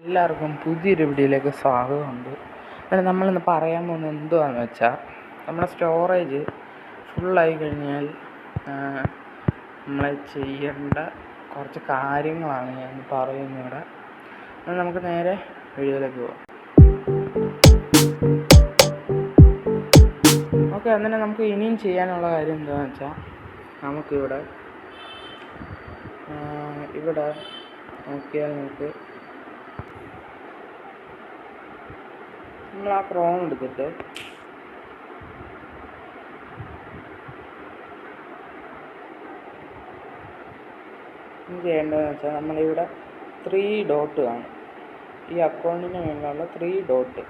എല്ലാവർക്കും പുതിയൊരു വീഡിയോയിലേക്ക് സ്വാഗതമുണ്ട്. അങ്ങനെ നമ്മളിന്ന് പറയാൻ പോകുന്നത് എന്തുവാന്ന് വെച്ചാൽ നമ്മുടെ സ്റ്റോറേജ് ഫുള്ളായി കഴിഞ്ഞാൽ നമ്മൾ ചെയ്യേണ്ട കുറച്ച് കാര്യങ്ങളാണ് ഞാൻ പറയുന്നത് ഇവിടെ നമുക്ക് നേരെ വീഡിയോയിലേക്ക് പോകാം ഓക്കെ അങ്ങനെ നമുക്ക് ഇനിയും ചെയ്യാനുള്ള കാര്യം എന്താണെന്ന് വെച്ചാൽ നമുക്കിവിടെ ഇവിടെ നോക്കിയാൽ നമുക്ക് നമ്മൾ ആ ക്രോം എടുത്തിട്ട് ചെയ്യേണ്ടതെന്ന് വെച്ചാൽ നമ്മളിവിടെ ത്രീ ഡോട്ട് കാണും ഈ അക്കൗണ്ടിന് വേണ്ടിയുള്ള ത്രീ ഡോട്ട്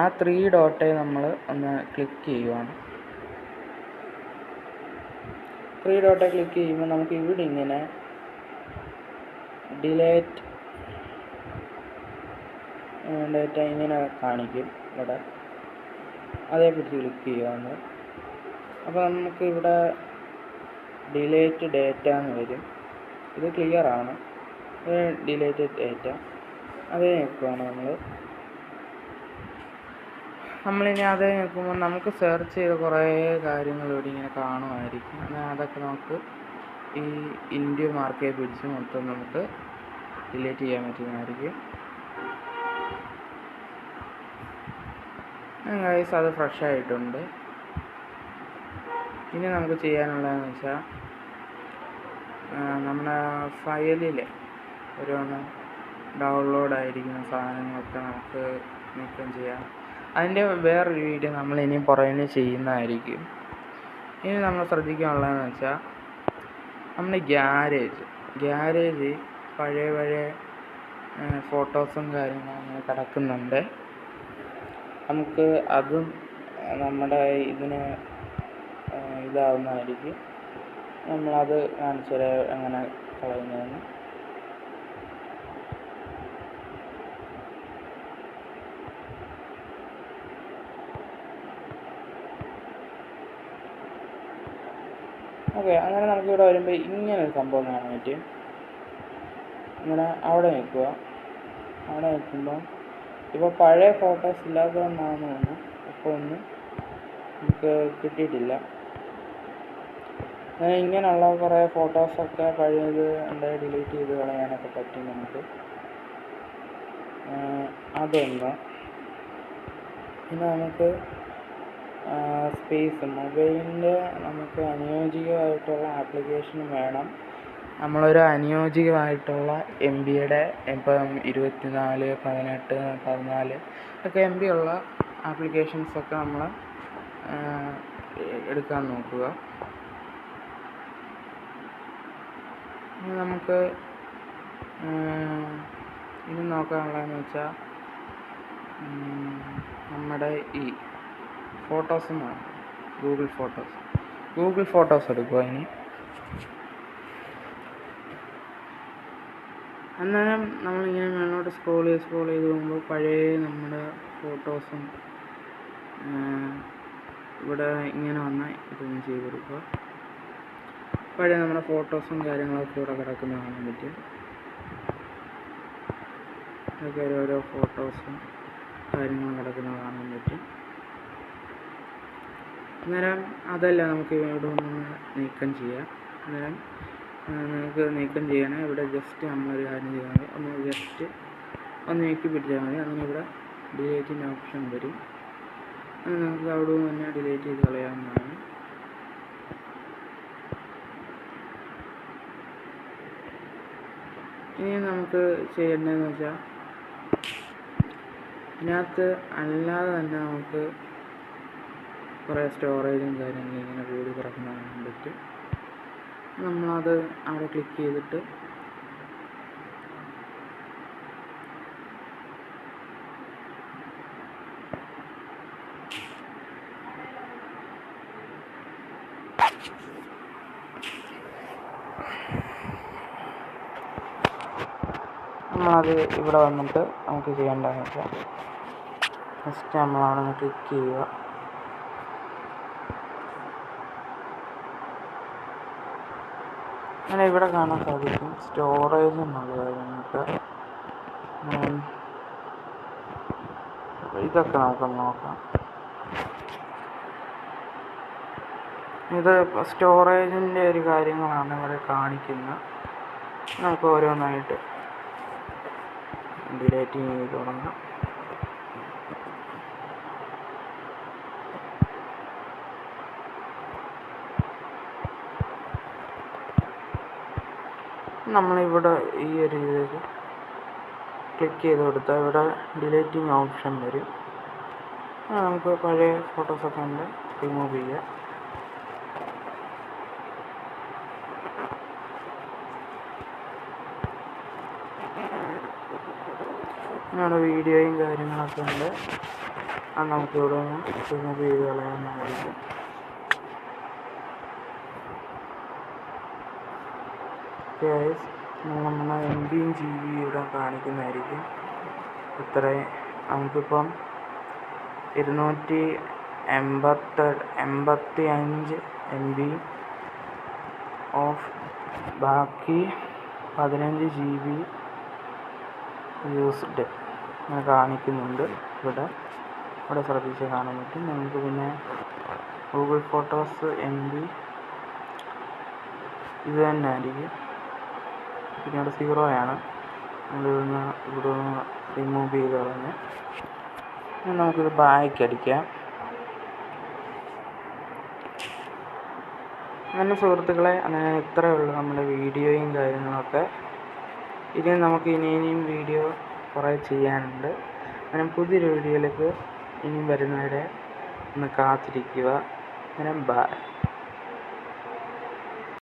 ആ ത്രീ ഡോട്ടെ നമ്മൾ ഒന്ന് ക്ലിക്ക് ചെയ്യുവാണ്. ത്രീ ഡോട്ടെ ക്ലിക്ക് ചെയ്യുമ്പോൾ നമുക്ക് ഇവിടെ ഇങ്ങനെ ഡിലേറ്റ് ഡേറ്റ ഇങ്ങനെ കാണിക്കും. ഇവിടെ അതേപ്പറ്റി ക്ലിക്ക് ചെയ്യുകയാണ് അപ്പോൾ നമുക്ക് ഇവിടെ ഡിലേറ്റ് ഡേറ്റ എന്ന് വരും. ഇത് ക്ലിയർ ആണ്. ഡിലേറ്റ് ഡേറ്റ അതേ ഞെക്കുവാണ് നമ്മൾ നമ്മളിനി അതേ ഞെക്കുമ്പോൾ നമുക്ക് സെർച്ച് ചെയ്ത കുറേ കാര്യങ്ങൾ ഇവിടെ ഇങ്ങനെ കാണുമായിരിക്കും. എന്നാൽ അതൊക്കെ നമുക്ക് ഈ ഇൻഡ്യ മാർക്കേ പിടിച്ച് മൊത്തം നമുക്ക് ഡിലീറ്റ് ചെയ്യാൻ പറ്റുന്നതായിരിക്കും. ഗൈസ് അത് ഫ്രഷ് ആയിട്ടുണ്ട്. ഇനി നമുക്ക് ചെയ്യാനുള്ളതെന്ന് വെച്ചാൽ നമ്മുടെ ഫയലിൽ ഓരോന്ന് ഡൗൺലോഡ് ആയിരിക്കുന്ന സാധനങ്ങളൊക്കെ നമുക്ക് നീക്കം ചെയ്യാം. അതിന്റെ വേറൊരു വീഡിയോ നമ്മൾ ഇനി പുറകിന് ചെയ്യുന്നതായിരിക്കും. ഇനി നമ്മൾ ശ്രദ്ധിക്കാനുള്ളതെന്ന് വെച്ചാൽ നമ്മുടെ ഗ്യാരേജ് ഗ്യാരേജ് പഴയ പഴയ ഫോട്ടോസും കാര്യങ്ങളും അങ്ങനെ കിടക്കുന്നുണ്ട്. നമുക്ക് അതും നമ്മുടെ ഇതിന് ഇതാവുന്നതായിരിക്കും. നമ്മളത് കാണിച്ചു തരാം എങ്ങനെ കളയുന്നതെന്ന് ഓക്കെ അങ്ങനെ നമുക്കിവിടെ വരുമ്പോൾ ഇങ്ങനെ ഒരു സംഭവം കാണാൻ പറ്റും. ഇങ്ങനെ അവിടെ നിൽക്കുക. അവിടെ നിൽക്കുമ്പോൾ ഇപ്പോൾ പഴയ ഫോട്ടോസ് ഇല്ലാത്തതുകൊണ്ടാണെന്ന് തോന്നുന്നു ഇപ്പോൾ ഒന്നും നമുക്ക് കിട്ടിയിട്ടില്ല. അങ്ങനെ ഇങ്ങനെയുള്ള കുറേ ഫോട്ടോസൊക്കെ പഴയത് എന്താ ഡിലീറ്റ് ചെയ്ത് കളയാനൊക്കെ പറ്റും നമുക്ക്. അതൊന്ന്. പിന്നെ നമുക്ക് സ്പേസ് മൊബൈലിന്റെ നമുക്ക് അനുയോജ്യമായിട്ടുള്ള ആപ്ലിക്കേഷൻ വേണം. നമ്മളൊരു അനുയോജ്യമായിട്ടുള്ള എം ബിയുടെ ഇപ്പം ഇരുപത്തിനാല് പതിനെട്ട് പതിനാല് ഒക്കെ എം ബി ഉള്ള ആപ്ലിക്കേഷൻസൊക്കെ നമ്മൾ എടുക്കാൻ നോക്കുക. നമുക്ക് ഇനി നോക്കാനുള്ളതെന്ന് വെച്ചാൽ നമ്മുടെ ഈ photos Google photos. Google photos എടുക്കുക ഇനി? അന്നേരം നമ്മളിങ്ങനെ മേളോട്ട് സ്ക്രോൾ ചെയ്ത് സ്ക്രോൾ ചെയ്ത് പോകുമ്പോൾ പഴയ നമ്മുടെ ഫോട്ടോസും ഇവിടെ ഇങ്ങനെ വന്ന ഇതൊന്ന് ചെയ്ത് കൊടുക്കുക. പഴയ നമ്മുടെ ഫോട്ടോസും കാര്യങ്ങളൊക്കെ ഇവിടെ കിടക്കുന്ന കാണാൻ പറ്റും. ഇതൊക്കെ ഓരോരോ ഫോട്ടോസും കാര്യങ്ങളും കിടക്കുന്ന കാണാൻ പറ്റും. അന്നേരം അതല്ല നമുക്ക് ഇവിടെ ഒന്ന് നീക്കം ചെയ്യാം. അന്നേരം നിങ്ങൾക്ക് നീക്കം ചെയ്യണേ. ഇവിടെ ജസ്റ്റ് നമ്മളൊരു കാര്യം ചെയ്താൽ മതി ഒന്ന് ജസ്റ്റ് ഒന്ന് നീക്കി പിടിച്ചാൽ മതി. അങ്ങനെ ഇവിടെ ഡിലേറ്റിന്റെ ഓപ്ഷൻ വരും. അത് നമുക്ക് അവിടെ നിന്ന് തന്നെ ഡിലേറ്റ് ചെയ്ത് കളയാവുന്നതാണ്. ഇനി നമുക്ക് ചെയ്യേണ്ടതെന്ന് വെച്ചാൽ ഇതിനകത്ത് അല്ലാതെ തന്നെ നമുക്ക് കുറേ സ്റ്റോറേജും കാര്യങ്ങളും ഇങ്ങനെ കൂടി കിടക്കുന്നതാണ് പറ്റും. നമ്മളത് അവിടെ ക്ലിക്ക് ചെയ്തിട്ട് നമ്മളത് ഇവിടെ വന്നിട്ട് നമുക്ക് ചെയ്യേണ്ടതെന്ന് വെച്ചാൽ ഫസ്റ്റ് നമ്മളവിടെ ക്ലിക്ക് ചെയ്യുക. അങ്ങനെ ഇവിടെ കാണാൻ സാധിക്കും. സ്റ്റോറേജ് അത് കാര്യങ്ങളൊക്കെ ഇതൊക്കെ നമുക്ക് നോക്കാം. ഇത് സ്റ്റോറേജിന്റെ ഒരു കാര്യങ്ങളാണ് ഇവിടെ കാണിക്കുന്നത്. നമുക്ക് ഓരോന്നായിട്ട്. ഡിലേറ്റ് ചെയ്ത് തുടങ്ങാം. നമ്മളിവിടെ ഈ ഒരു ഇതിൽ ക്ലിക്ക് ചെയ്ത് കൊടുത്താൽ ഇവിടെ ഡിലീറ്റിംഗ് ഓപ്ഷൻ വരും. നമുക്ക് പഴയ ഫോട്ടോസൊക്കെ ഉണ്ട് റിമൂവ് ചെയ്യാം. നമ്മുടെ വീഡിയോയും കാര്യങ്ങളൊക്കെ ഉണ്ട്. അത് നമുക്ക് ഇവിടെ നിന്ന് റിമൂവ് ചെയ്ത് കളയാവുന്നതായിരിക്കും. ഗൈസ് നമ്മുടെ എം ബിയും ജി ബിയും ഇവിടെ കാണിക്കുന്നതായിരിക്കും. ഇത്രയും നമുക്കിപ്പം ഇരുന്നൂറ്റി എൺപത്തി എൺപത്തി അഞ്ച് എം ബി ഓഫ് ബാക്കി പതിനഞ്ച് ജി ബി യൂസ്ഡ് കാണിക്കുന്നുണ്ട് ഇവിടെ. ഇവിടെ ശ്രദ്ധിച്ച് കാണാൻ പറ്റും. നമുക്ക് പിന്നെ ഗൂഗിൾ ഫോട്ടോസ് എം ബി ഇത് തന്നെ ആയിരിക്കും. പിന്നെ ഇവിടെ സീറോ ആണ് നമ്മളിവിടുന്ന് ഇവിടെ നിന്ന് റിമൂവ് ചെയ്ത് കളഞ്ഞ് നമുക്കിത് ബാക്ക് അടിക്കാം. അങ്ങനെ സുഹൃത്തുക്കളെ അങ്ങനെ ഇത്രയേ ഉള്ളൂ നമ്മുടെ വീഡിയോയും കാര്യങ്ങളൊക്കെ. ഇനി നമുക്ക് ഇനി ഇനിയും വീഡിയോ കുറേ ചെയ്യാനുണ്ട്. അങ്ങനെ പുതിയൊരു വീഡിയോയിലേക്ക് ഇനിയും വരുന്നവരെ ഒന്ന് കാത്തിരിക്കുക. അങ്ങനെ ബൈ